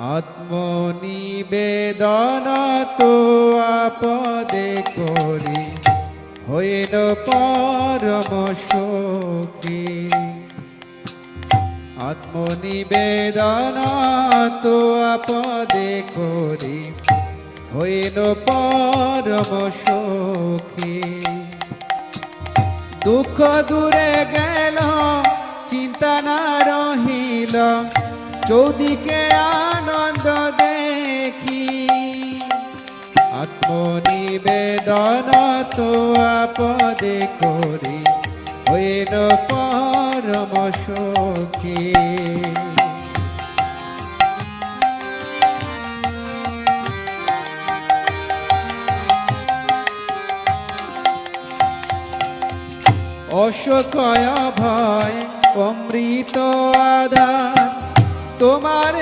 আত্মনিবেদন তো আপদে করি, হইল পরম সখী। আত্মনিবেদন তো আপদে করি, হইল পরম সখী। দুঃখ দূরে গেল, চিন্তা না রহিল চৌদিকে আনন্দ আত্মনিবেদন তো আপদে করি হইল পরম সখী। অশোকয় ভয় অমৃত আধার তোমার